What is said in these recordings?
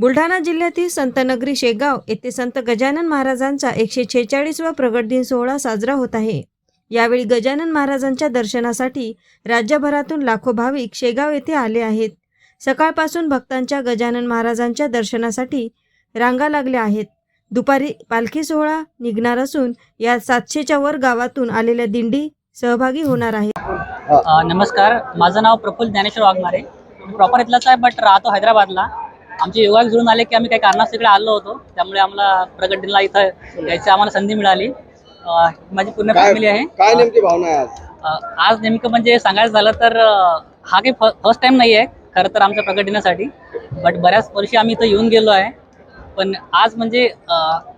बुलढाणा जिल्ह्यातील संतनगरी शेगाव येथे संत गजानन महाराजांचा एकशे छेचाळीसवा प्रगट दिन सोहळा साजरा होत आहे. यावेळी गजानन महाराजांच्या दर्शनासाठी राज्यभरातून लाखो भाविक शेगाव येथे आले आहेत. सकाळपासून भक्तांच्या गजानन महाराजांच्या दर्शनासाठी रांगा लागल्या आहेत. दुपारी पालखी सोहळा निघणार असून या सातशेच्या वर गावातून आलेल्या दिंडी सहभागी होणार आहे. नमस्कार. माझं नाव प्रफुल्ल ज्ञानेश्वर वाघमारे. प्रॉपर इथलाच आहे बट राहतो हैदराबादला. आमचे युवक जुळून आले की आम्ही काही कारणास तिकडे आलो होतो. त्यामुळे आम्हाला प्रगट दिनला इथं यायची आम्हाला संधी मिळाली. माझी पूर्ण फॅमिली आहे. काय नेमकी भावना आहे आज? नेमकं म्हणजे सांगायचं झालं तर हा काही फर्स्ट टाइम नाही आहे खरं तर आमच्या प्रगट दिनासाठी बट बऱ्याच वर्षी आम्ही इथं येऊन गेलो आहे. पण आज म्हणजे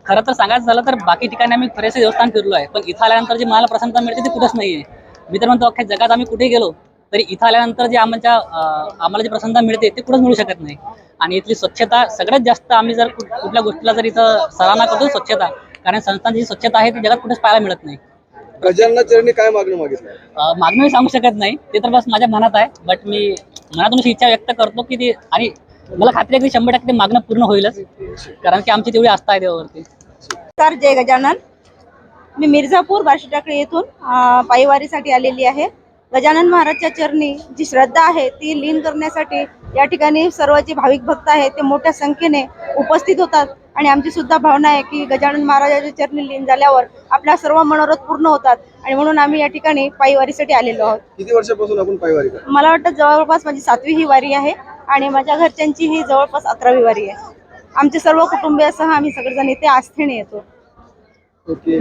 खरं तर सांगायचं झालं तर बाकी ठिकाणी आम्ही बरेचसे देवस्थान फिरलो आहे. पण इथं आल्यानंतर जी मला प्रसन्नता मिळते ती कुठंच नाही आहे मी तर म्हणतो अख्ख्या जगात आम्ही कुठे गेलो? तरी इथं आल्यानंतर जे आमच्या आम्हाला जी प्रसन्नता मिळते ते कुठंच मिळू शकत नाही. आणि इथली स्वच्छता सगळ्यात जास्त आम्ही जर कुठल्या गोष्टीला जर इथं सराहना करतो स्वच्छता कारण संस्थांची जी स्वच्छता आहे ती जगात कुठेच पाहायला मिळत नाही. गजानना चरणी काय मागणं मागितलं? मागणं मी सांगू शकत नाही. ते तर बस माझ्या मनात आहे बट मी मनातून अशी इच्छा व्यक्त करतो की ते आणि मला खात्री आहे की शंभर टक्के ते मागणं पूर्ण होईलच कारण की आमची तेवढी आस्था आहे देवावरती. नमस्कार जय गजानन. मी मिर्झापूर बार्शीटाकळी येथून अ, पायीवारीसाठी आलेली आहे. गजानन महाराजच्या चरणी जी श्रद्धा आहे ती लीन करण्यासाठी या ठिकाणी सर्व जे भाविक भक्त आहेत ते मोठ्या संख्येने उपस्थित होतात. आणि आमची सुद्धा भावना आहे की गजानन महाराजाच्या चरणी लीन झाल्यावर आपल्या सर्व मनोरथ पूर्ण होतात. आणि म्हणून आम्ही या ठिकाणी पायीवारीसाठी आलेलो आहोत. किती वर्षापासून आपण पायवारी मला वाटतं जवळपास माझी सातवी ही वारी आहे आणि माझ्या घरच्यांची ही जवळपास अकरावी वारी आहे. आमचे सर्व कुटुंबियासह आम्ही सगळेजण इथे आस्थेने येतो. ओके.